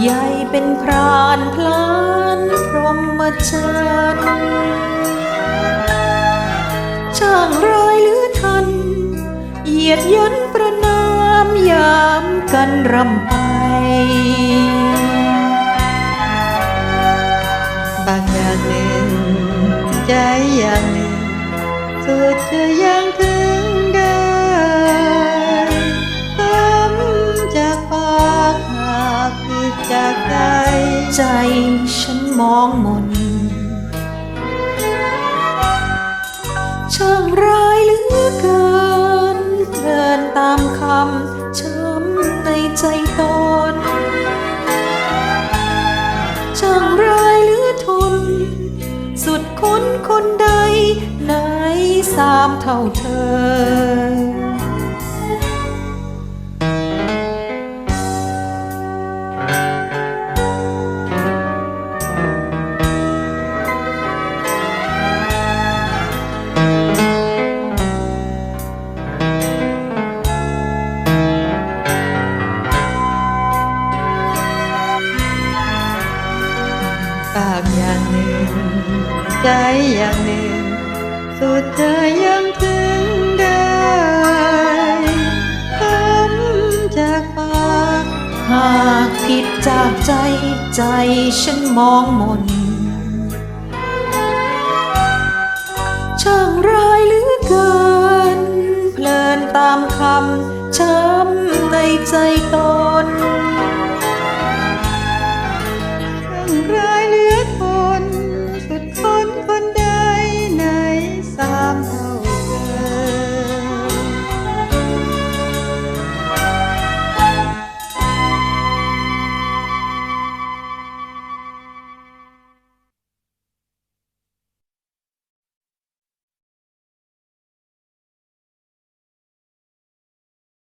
ใหญ่เป็นพรานพลานพรหมจันทร์ช่างร้ายหรือทัน เหยียดยันประนามยามกันรำไปบางอย่างหนึ่งใจอย่างหนึ่งสุดจะยัง ฉันมองมนช่างร้ายเหลือเกินเพลินตามคำช้ำในใจตนช่างร้ายเหลือทน สุดคนคนใดไหนสามเท่าเธอ ใจอย่างหนึ่ง สุดจะยังถึงได้คำจากปากหากผิดจากใจใจฉันมองมนช่างร้ายเหลือเกิน เพลินตามคำช้ำในใจตน